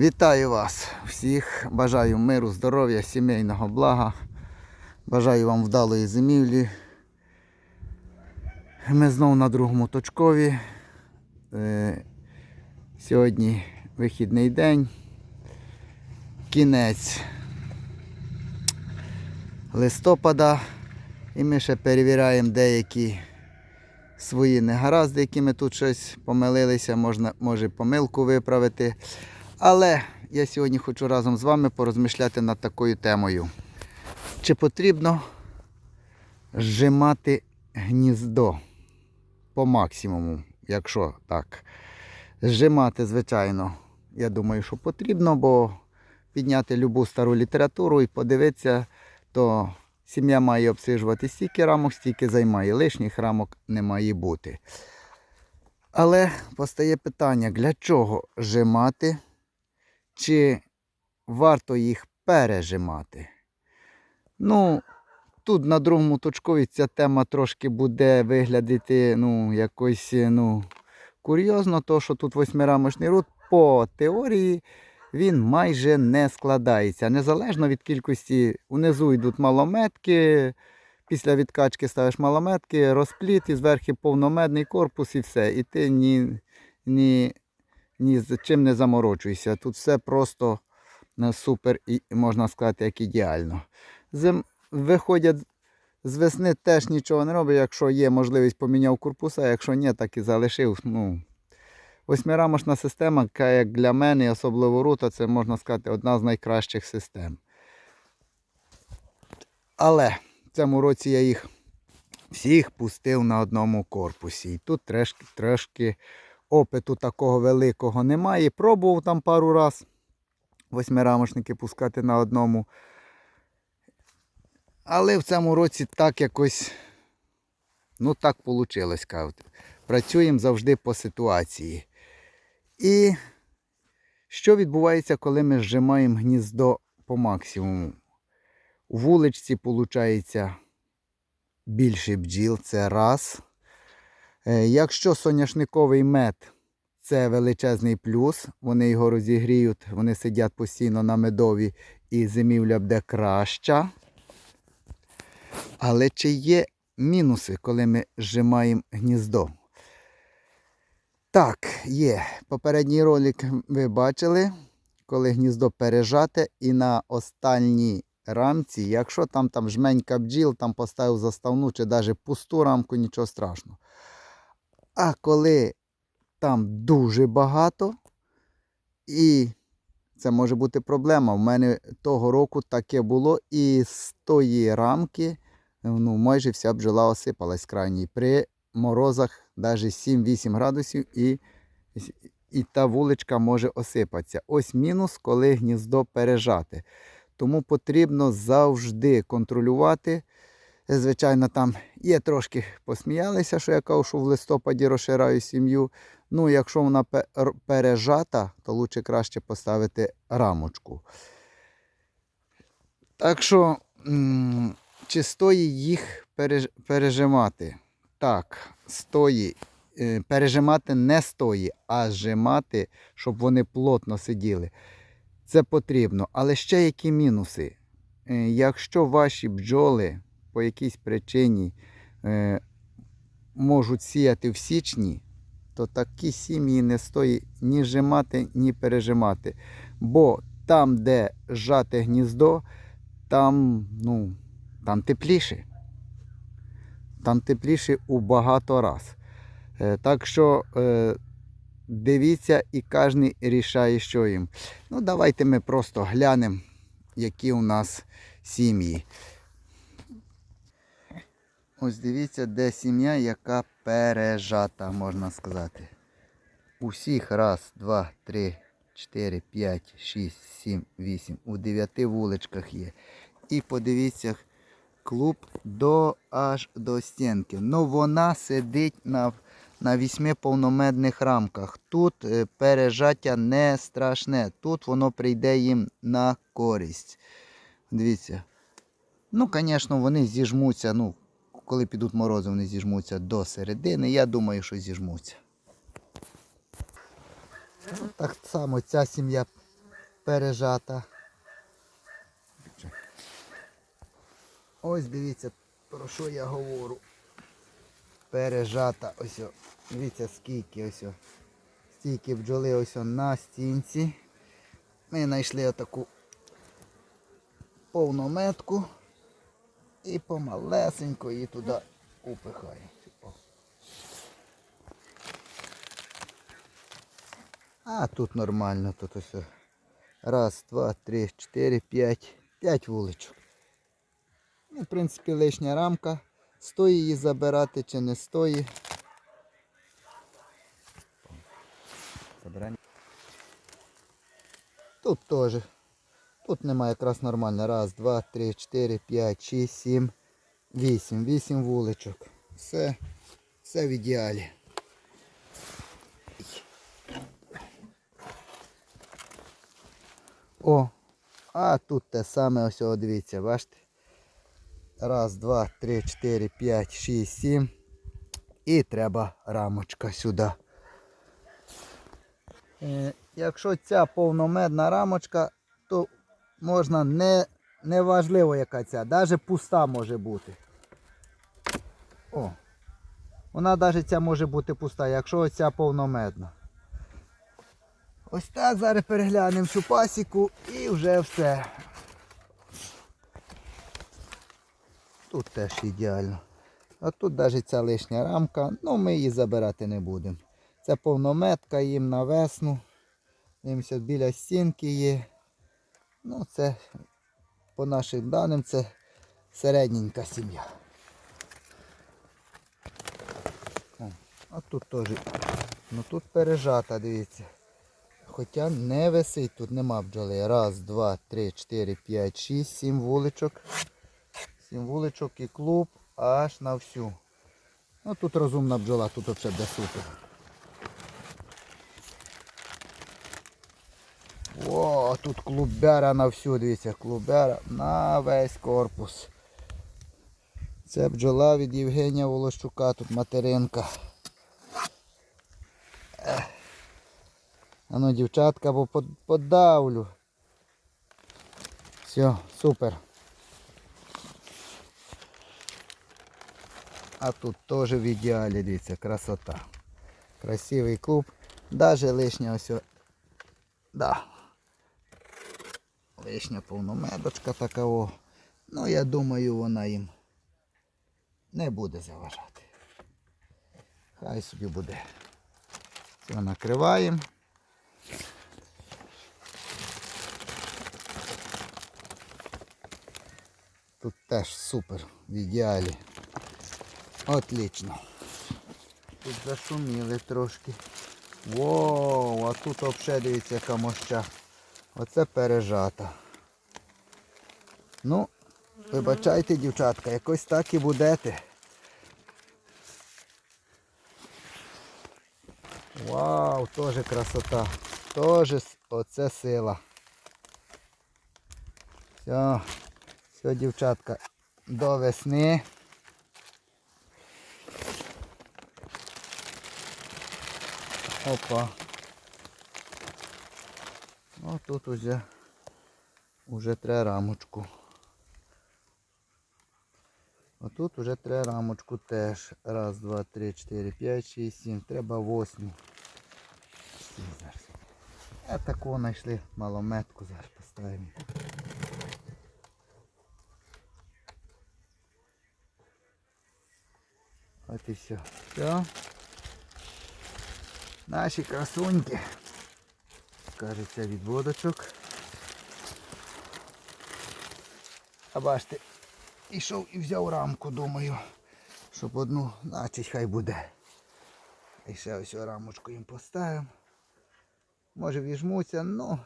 Вітаю вас всіх. Бажаю миру, здоров'я, сімейного блага. Бажаю вам вдалої зимівлі. Ми знову на другому точкові. Е, Сьогодні вихідний день. Кінець листопада. І ми ще перевіряємо деякі свої негаразди, які ми тут щось помилилися, можна, може помилку виправити. Але я сьогодні хочу разом з вами порозмишляти над такою темою. Чи потрібно зжимати гніздо по максимуму, якщо так. Зжимати, звичайно, я думаю, що потрібно, бо підняти любу стару літературу і подивитися, то сім'я має обсижувати стільки рамок, стільки займає. Лишніх рамок не має бути. Але постає питання, для чого жимати, чи варто їх пережимати? Ну, тут на другому точкові ця тема трошки буде виглядати ну, якось ну, курйозно, то що тут восьмирамочний рут по теорії він майже не складається. Незалежно від кількості, унизу йдуть малометки, після відкачки ставиш малометки, розпліт і зверху повномедний корпус і все. І ти ні, ні, ні з чим не заморочуйся. Тут все просто е, супер і можна сказати, як ідеально. Зим... Виходять з весни теж нічого не роблять, якщо є можливість поміняв корпуса, якщо ні, так і залишив. Ну, Восьмирамочна система, яка як для мене, особливо рута, це можна сказати одна з найкращих систем. Але в цьому році я їх всіх пустив на одному корпусі. І тут трошки, трошки опиту такого великого немає. Пробував там пару раз восьмирамочники пускати на одному. Але в цьому році так якось, ну так вийшло. Працюємо завжди по ситуації. І що відбувається, коли ми зжимаємо гніздо по максимуму? У вуличці, виходить, більше бджіл, це раз. Е, Якщо соняшниковий мед це величезний плюс, вони його розігріють, вони сидять постійно на медові і зимівля буде краща. Але чи є мінуси, коли ми зжимаємо гніздо? Так, є. Попередній ролик ви бачили, коли гніздо пережате і на останній рамці, якщо там там жменька бджіл, там поставив заставну чи навіть пусту рамку, нічого страшного. А коли там дуже багато, і це може бути проблема. У мене того року таке було, і з тої рамки ну, майже вся бджола осипалась крайній. При морозах навіть 7-8 градусів і, і та вуличка може осипатися. Ось мінус, коли гніздо пережати. Тому потрібно завжди контролювати. Звичайно, там є трошки посміялися, що я кажу, що в листопаді розшираю сім'ю. Ну, якщо вона пережата, то лучше краще поставити рамочку. Так що, чи стоїть їх пережимати? Так, стоїть. Пережимати не стоїть, а зжимати, щоб вони плотно сиділи. Це потрібно. Але ще які мінуси? Якщо ваші бджоли по якійсь причині можуть сіяти в січні, то такі сім'ї не стоїть ні зжимати, ні пережимати. Бо там, де зжате гніздо, там, ну, там тепліше. Там тепліше у багато раз. Так що е, дивіться і кожен рішає, що їм. Ну, давайте ми просто глянемо, які у нас сім'ї. Ось дивіться, де сім'я, яка пережата, можна сказати. Усіх раз, два, три, чотири, п'ять, шість, сім, вісім. У дев'яти вуличках є. І подивіться, клуб до аж до стінки. Ну вона сидить на на вісьми повномедних рамках. Тут пережаття не страшне. Тут воно прийде їм на користь. Дивіться. Ну, звісно, вони зіжмуться. ну, Коли підуть морози, вони зіжмуться до середини. Я думаю, що зіжмуться. Так само ця сім'я пережата. Ось дивіться, про що я говорю. Пережата ось. Дивіться скільки ось. о. Стільки бджоли ось на стінці. Ми знайшли отаку повну метку і помалесенько її туди упихаємо. О. А тут нормально, тут ось. Раз, два, три, чотири, п'ять. П'ять вуличок. Ну, в принципі, лишня рамка. Стоїть її забирати чи не. Забираємо. Тут теж. Тут немає якраз нормально. Раз, два, три, чотири, п'ять, шість, сім, вісім. Вісім вуличок. Все, все в ідеалі. О, а тут те саме ось о, дивіться, бачите? Раз, два, три, чотири, п'ять, шість, сім. І треба рамочка сюди. Е, якщо ця повномедна рамочка, можна не, важливо яка ця, навіть пуста може бути. О, вона навіть ця може бути пуста, якщо ця повномедна. Ось так зараз переглянемо цю пасіку і вже все. Тут теж ідеально. А тут навіть ця лишня рамка, ну ми її забирати не будемо. Це повнометка їм на весну. Дивимося, біля стінки є. Ну це по нашим даним це середненька сім'я. А тут теж. Ну тут пережата, дивіться. Хоча не висить, тут нема бджоли. Раз, два, три, чотири, п'ять, шість, сім вуличок. Сім вуличок і клуб аж на всю. Ну тут розумна бджола, тут взагалі буде супер. О, тут клубяра на всю, дивіться, клубяра на весь корпус. Це бджола від Євгенія Волощука, тут материнка. А ну, дівчатка, бо подавлю. Все, супер. А тут теж в ідеалі, дивіться, красота. Красивий клуб. Даже лишня ось. о- Да. Лишня повномедочка така. О. Ну, я думаю, вона їм не буде заважати. Хай собі буде. Все, накриваємо. Тут теж супер, в ідеалі. Отлично. Тут зашуміли трошки. Воу, а тут взагалі дивіться яка. Оце пережата. Ну, вибачайте, дівчатка, якось так і будете. Вау, теж красота. Теж оце сила. Все, все, дівчатка, до весни. Опа. Ну тут уже, уже треба рамочку. А тут уже треба рамочку теж. Раз, два, три, чотири, п'ять, шість, сім. Треба восьму. А таку знайшли малометку, зараз поставимо. От і все. Все. Наші красуньки. Кажеться відводочок. А бачите, ішов і взяв рамку, думаю, щоб одну, значить хай буде. І ще ось рамочку їм поставимо. Може віжмуться, ну.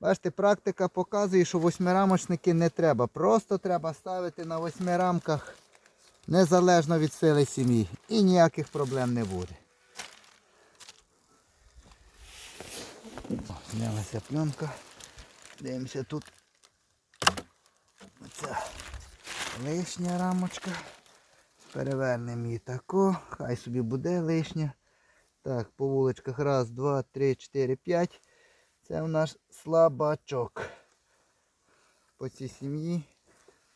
Бачите, практика показує, що восьмирамочники не треба. Просто треба ставити на восьми рамках незалежно від сили сім'ї. І ніяких проблем не буде. О, пленка. Дивимося тут. Оця лишня рамочка. Перевернемо її тако. Хай собі буде лишня. Так, по вуличках. Раз, два, три, чотири, п'ять. Це у нас слабачок. По цій сім'ї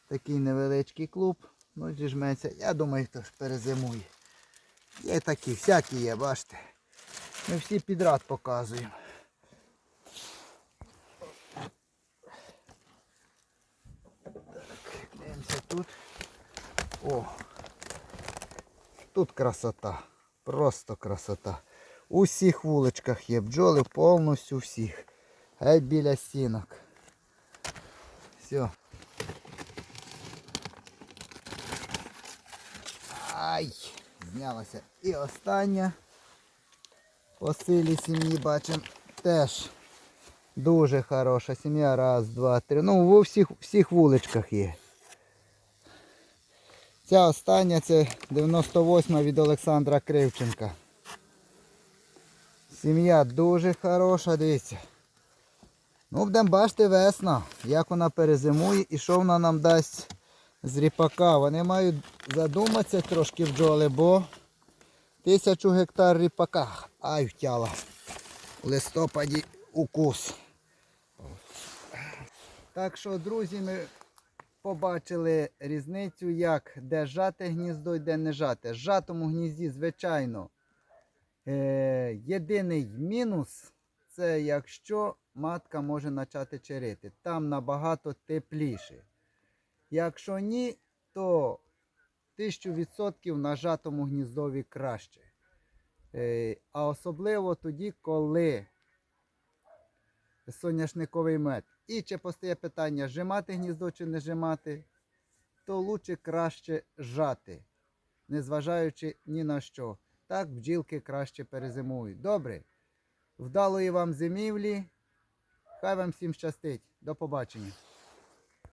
такий невеличкий клуб. Ну, жметься. Я думаю, хто ж перезимує. Є такі, всякі є, бачите. Ми всі підряд показуємо. Так, дивимося тут. О! Тут красота. Просто красота. У всіх вуличках є бджоли, повністю всіх. Геть біля стінок. Все. Ай! Знялася. І остання. По силі сім'ї бачимо теж дуже хороша сім'я. Раз, два, три. Ну, у всіх, всіх вуличках є. Ця остання це 98 від Олександра Кривченка. Сім'я дуже хороша, дивіться. Ну, будемо бачити весна, як вона перезимує і що вона нам дасть з ріпака. Вони мають задуматися трошки бджоли, бо тисячу гектар ріпака. Ай, втяла. В листопаді укус. Так що, друзі, ми побачили різницю, як де жати гніздо і де не жати. Жатому гнізді, звичайно, е, єдиний мінус це якщо матка може почати черити. Там набагато тепліше. Якщо ні, то 1000% на жатому гніздові краще. Е, а особливо тоді, коли соняшниковий мед. І чи постає питання, зжимати гніздо чи не зжимати, то лучше краще жати, незважаючи ні на що. Так бджілки краще перезимують. Добре. Вдалої вам зимівлі. Хай вам всім щастить. До побачення.